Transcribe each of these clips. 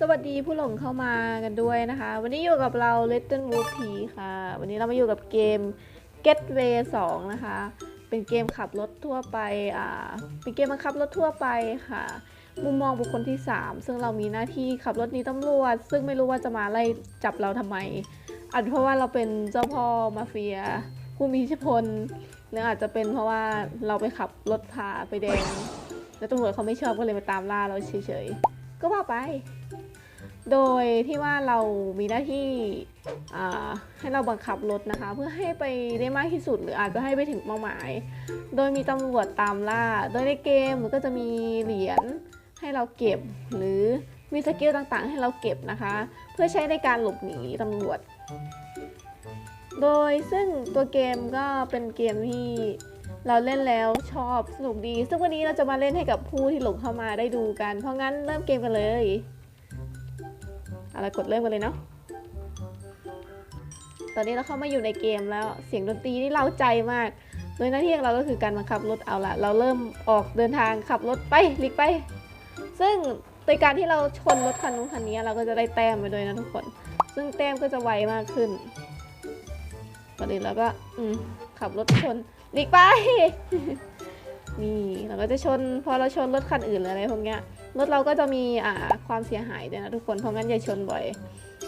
สวัสดีผู้หลงเข้ามากันด้วยนะคะ วันนี้อยู่กับเรา Little Wolf P ค่ะ วันนี้เรามาอยู่กับเกม Getway 2 นะคะ เป็นเกมขับรถทั่วไปอ่าเป็นเกมบังคับรถทั่วไปค่ะ มุมมองบุคคลที่ 3 ซึ่งเรามีหน้าที่ขับรถนี้ตำรวจ ซึ่งไม่รู้ว่าจะมาไล่จับเราทำไมอาจเพราะว่าเราเป็นเจ้าพ่อมาเฟีย ผู้มีอิทธิพลหรืออาจจะเป็นเพราะว่าเราไปขับรถพาไปแดง แล้วตำรวจเขาไม่ชอบก็เลยมาตามล่าเราเฉยๆก็ว่าไป โดยที่ว่าเรามีหน้าที่ให้เราบังคับรถนะคะ เพื่อให้ไปได้มากที่สุดหรืออาจจะให้ไปถึงเป้าหมาย โดยมีตำรวจตามล่า โดยในเกมมันก็จะมีเหรียญให้เราเก็บ หรือมีสกิลต่างๆ ให้เราเก็บนะคะ เพื่อใช้ในการหลบหนีตำรวจ โดยซึ่งตัวเกมก็เป็นเกมที่เราเล่นแล้วชอบสนุกดี ซึ่งวันนี้เราจะมาเล่นให้กับผู้ที่หลงเข้ามาได้ดูกัน เพราะงั้นเริ่มเกมกันเลย อะไรกดเริ่มกันเลยเนาะตอนนี้เราเข้ามาอยู่ในเกมแล้วเสียงดนตรีนี่เร้าใจมาก โดยหน้าที่ของเราก็คือการบังคับรถเอาละเราเริ่มออกเดินทางขับรถไปหลีกไป ซึ่งโดยการที่เราชนรถคันนู้นคันนี้เราก็จะได้แต้มไปด้วยนะทุกคน ซึ่งแต้มก็จะไวมากขึ้นก่อนอื่นเราก็อืมขับรถชนหลีกไปนี่เราก็จะชน พอเราชนรถคันอื่นหรืออะไรพวกเนี้ย รถเราก็จะมีอ่าความเสียหายด้วยนะทุกคน เพราะงั้นอย่าชนบ่อย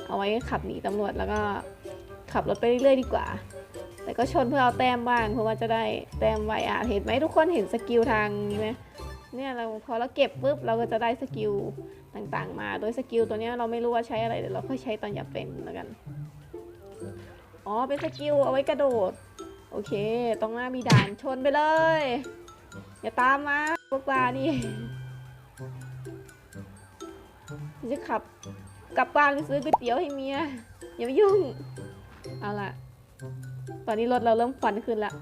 เอาไว้ขับหนีตำรวจแล้วก็ขับรถไปเรื่อยๆดีกว่า แต่ก็ชนเพื่อเอาแต้มบ้าง เพราะว่าจะได้แต้มไวอะเห็นไหมทุกคนเห็นสกิลทางนี้ไหมเนี่ยเราพอเราเก็บปุ๊บเราก็จะได้สกิลต่างๆ มา โดยสกิลตัวนี้เราไม่รู้ว่าใช้อะไรเดี๋ยวเราค่อยใช้ตอนอยากเป็นแล้วกัน อ๋อเป็นสกิลเอาไว้กระโดด โอเค ตรงหน้ามีด่านชนไปเลย อย่าตามมาพวกปลานี่ จะขับกลับบ้านไปซื้อก๋วยเตี๋ยวให้เมียอย่ายุ่ง เอาล่ะ ตอนนี้รถเราเริ่มควันขึ้นละ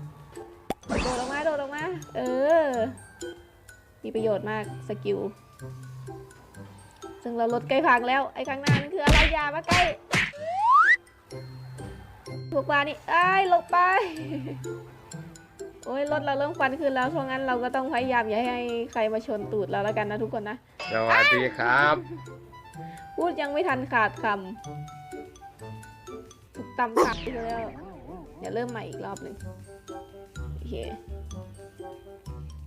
โดดออกมาโดดออกมา เออ มีประโยชน์มากสกิลซึ่งเรารถใกล้พังแล้ว ไอ้ข้างหน้านั่นคืออะไรอยามาใกล้พวกปลานี่ไอ้ลบไป โอ้ยรถเราเริ่มควันขึ้นแล้วเพราะงั้นเราก็ต้องพยายามอย่าให้ใครมาชนตูดเราแล้วกันนะทุกคนนะ สวัสดีครับ พูดยังไม่ทันขาดคำถูกตำขาดไปแล้วอย่าเริ่มใหม่อีกรอบหนึ่งโอเค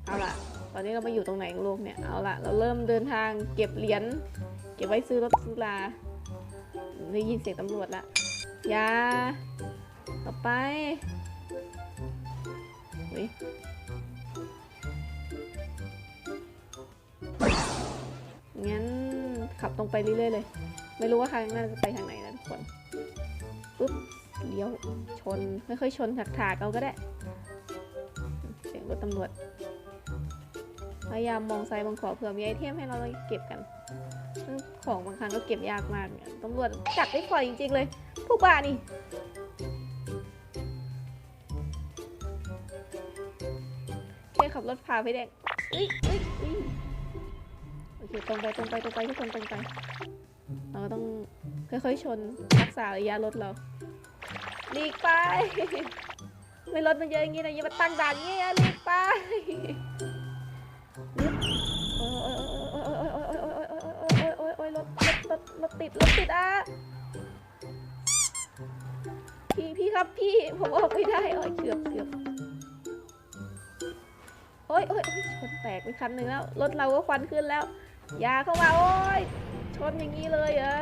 เอาล่ะ ตอนนี้เรามาอยู่ตรงไหนของโลกเนี่ย เอาล่ะ เราเริ่มเดินทางเก็บเหรียญ เก็บไว้ซื้อรถซื้อลาได้ยินเสียงตำรวจละยาต่อไปเฮ้ยงั้น ขับตรงไปเรื่อยๆเลย ไม่รู้ว่าทางหน้าจะไปทางไหนนะทุกคนปุ๊บเลี้ยวชนไม่ค่อยชนถักถากเอาก็ได้ เสียงรถตำรวจพยายามมองซ้ายมองขวาเผื่อมีไอเทมให้เราเก็บกันของบางครั้งก็เก็บยากมากเนี่ยตำรวจจับได้ก่อยจริงๆเลย พวกบ้านี่แค่ขับรถพาไปแดงเอ้ยเอ้ยเอ้ย เคตรงไปตรงไปตรงไปทุกคนตรงไปเราก็ต้องค่อยๆชนรักษาระยะรถเราหลีกไป ไม่รถมันเยอะอย่างงี้นะอย่ามาตั้งด่านอย่างงี้นะหลีกไปโอ้ยโอ้ยโอ้ยโอ้ยโอ้ยโอ้ยโอ้ยโอ้ยโอ้ยโอ้ยโอ้ยรถรถรถรถติดรถติดอะพี่พี่ครับพี่ผมออกไม่ได้โอ้ยเกือบเกือบโอ้ยโอ้ยชนแตกไปคันหนึ่งแล้วรถเราก็ควันขึ้นแล้ว อย่าเข้ามาโอ้ยชนอย่างนี้เลยเหรอ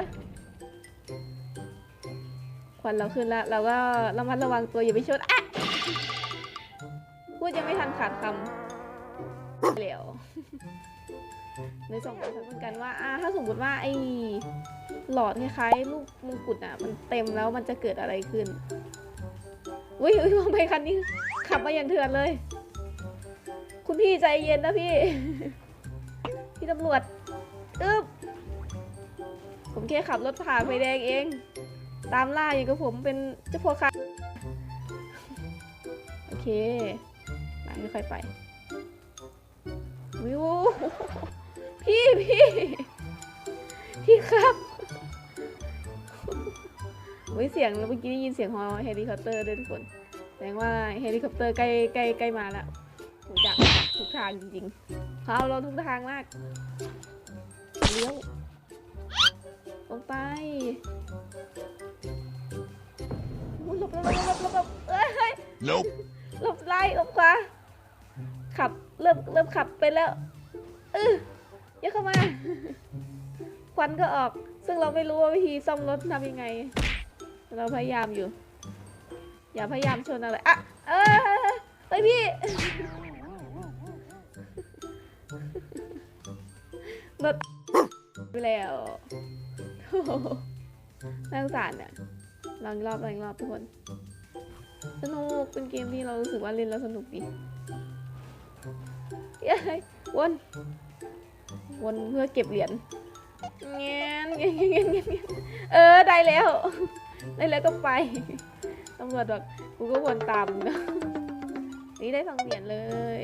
ควันเราขึ้นแล้ว เราก็ระมัดระวังตัวอย่าไปชนอะพูดยังไม่ทันขาดคำเหลวในสองคนเหมือนกันว่าอ่าถ้าสมมติว่าไอ้หลอดคล้ายๆลูกมงกุฎอะ มันเต็มแล้วมันจะเกิดอะไรขึ้นอุ้ยอุ้ยมองไปคันนี้ขับมาอย่างเถื่อนเลย คุณพี่ใจเย็นนะพี่ พี่ตำรวจ อึ๊บผมแค่ขับรถผ่านไฟแดงเอง ตามล่าอย่างกับผมเป็นเจ้าพ่อค้าโอเคไปค่อยๆไปวิวพี่พี่ พี่ครับวิเสียงเมื่อกี้ได้ยินเสียงฮอเฮลิคอปเตอร์ด้วยทุกคนแสดงว่าเฮลิคอปเตอร์ใกล้ใกล้ใกล้มาแล้วโหจักทุกทางจริงๆเขาเอาเราทุกทางมาก เลี้ยวลงไปหลบหลบหลบหลบเฮ้ยหลบหลบไล่อลบขวาขับเริ่มเริ่มขับไปแล้วเออเยอะเข้ามา ควันก็ออก ซึ่งเราไม่รู้ว่าวิธีซ่อมรถทำยังไง เราพยายามอยู่ อย่าพยายามชนอะไรอะเออเฮ้ยพี่รถ ไปแล้วน่าสงสารเนี่ยลองรอบลองรอบทุกคน สนุก เป็นเกมที่เรารู้สึกว่าเล่นแล้วสนุกดีเย้ยวน วนเพื่อเก็บเหรียญเงี้ยเงี้ยเงี้ยเงี้ยเงี้ยเออ ได้แล้ว ได้แล้วก็ไป ตำรวจบอกกูก็วนตามนะนี่ได้สองเหรียญเลย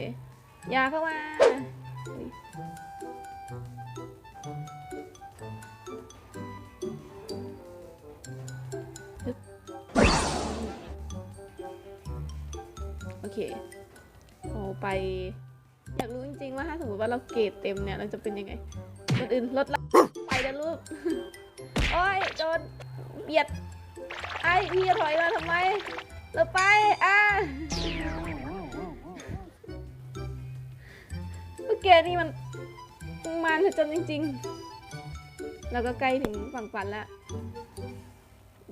อย่าเข้ามา โอเคโอไป อยากรู้จริงๆว่าถ้าสมมติว่าเราเกรดเต็มเนี่ยเราจะเป็นยังไงคนอื่นลดละไปนะลูกโอ้ยโดนเบียดไอ้พี่จะถอยมาทำไมเราไปอะเมื่อกี้นี่มันมันจนจริง ๆ แล้วก็ใกล้ถึงฝั่งฝันแล้ว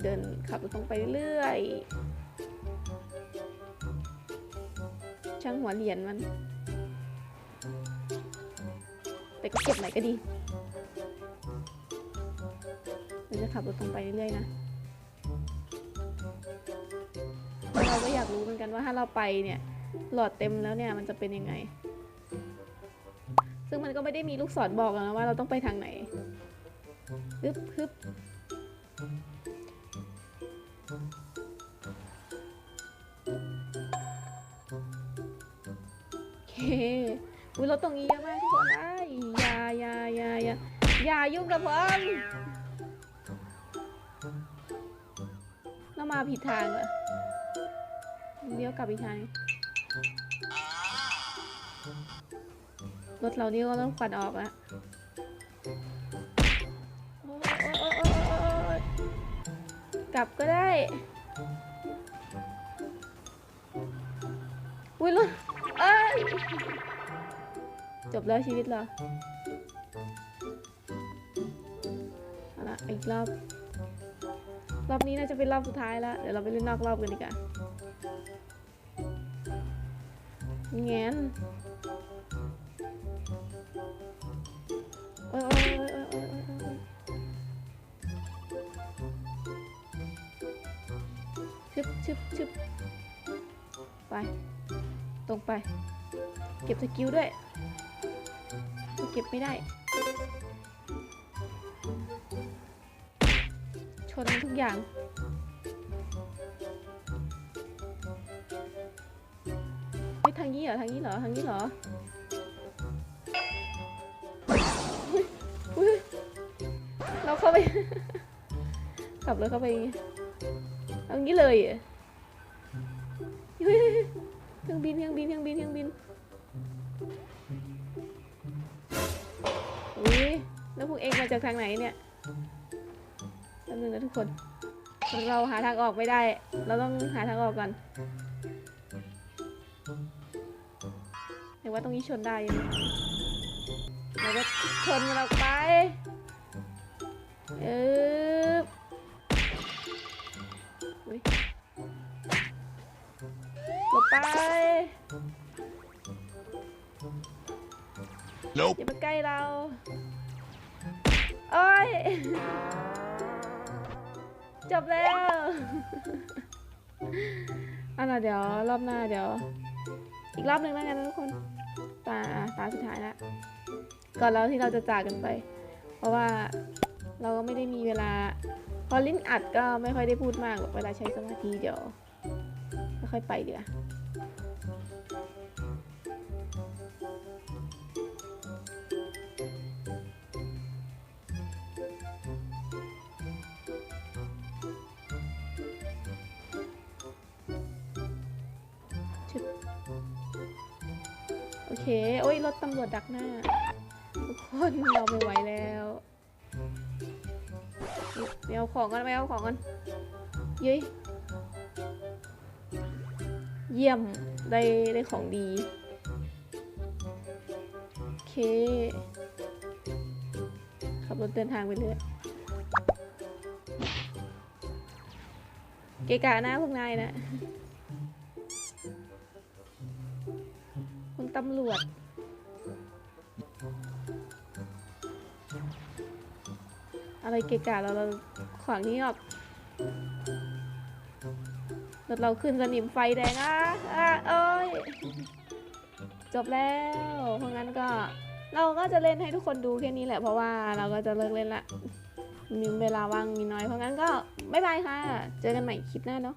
เดินขับรถตรงไปเรื่อย ช่างหัวเหรียญมัน แต่ก็เก็บไหนก็ดีเราจะขับรถตรงไปเรื่อยๆนะ เราก็อยากรู้เหมือนกันว่าถ้าเราไปเนี่ย หลอดเต็มแล้วเนี่ยมันจะเป็นยังไง ซึ่งมันก็ไม่ได้มีลูกศรบอกนะว่าเราต้องไปทางไหนฮึบฮึบ อุ้ยรถตรงนี้เยอะมากทุกคนไอ้ยอย่าอย่าอย่าอย่าอย่ายุ่งกับผมเรามาผิดทางเหรอเลี้ยวกลับอีกทางรถเรานี่ก็ต้องควันออกอ๊ยโอ๊ยโอ๊ยโอ๊ยโอ๊ยโอ๊ยกลับก็ได้ อุ้ยรถ เอ้ยจบแล้วชีวิตเราเอาละอีกรอบ รอบนี้น่าจะเป็นรอบสุดท้ายแล้ว เดี๋ยวเราไปเล่นนอกรอบกันดีกว่าแงนโอ้ยโอ้ยโอ้ยโอ้ยโอ้ยโอ้ยโอ้ยชึบชึบชึบไป ตรงไป เก็บสกิลด้วยเก็บไม่ได้ ชนทุกอย่างเฮ้ยทางนี้เหรอ ทางนี้เหรอ ทางนี้เหรอเราเข้าไป ขับรถเข้าไปเอางี้เลยเหรอเฮ้ย ครื่องบินเครื่องบินเครื่องบินเครื่องบินอุ้ยแล้วพวกเองมาจากทางไหนเนี่ยแป๊บนึงนะทุกคน เราหาทางออกไม่ได้ เราต้องหาทางออกก่อนเห็นว่าตรงนี้ชนได้อยู่แล้วก็ชนมันออกไปเอออุ๊ย หลบไป Nope. อย่ามาใกล้เราโอ้ยจบแล้วเอาล่ะเดี๋ยวรอบหน้าเดี๋ยว อีกรอบหนึ่งแล้วกันนะทุกคนตาตาสุดท้ายแล้วก่อนแล้วที่เราจะจากกันไป เพราะว่าเราก็ไม่ได้มีเวลา พอลิ้นอัดก็ไม่ค่อยได้พูดมากหรอกเวลาใช้สมาธิเดี๋ยวไม่ ค่อยไปดีกว่าชึบโอเค โอ้ยรถตำรวจดักหน้า ทุกคนเราไม่ไหวแล้วไปเอาของกันไปเอาของกันเย้ย เยี่ยมได้ได้ของดี โอเค ขับรถเดินทางไปเรื่อยเกกะหน้าพวกนายนะ คุณตำรวจ อะไรเกกะเราเราขวางที่ออก รถเราขึ้นสนิมไฟแดงอะอะเอ้ย จบแล้ว เพราะงั้นก็เราก็จะเล่นให้ทุกคนดูแค่นี้แหละ เพราะว่าเราก็จะเลิกเล่นละ มีเวลาว่างมีน้อย เพราะงั้นก็บ๊ายบายค่ะ เจอกันใหม่คลิปหน้าเนาะ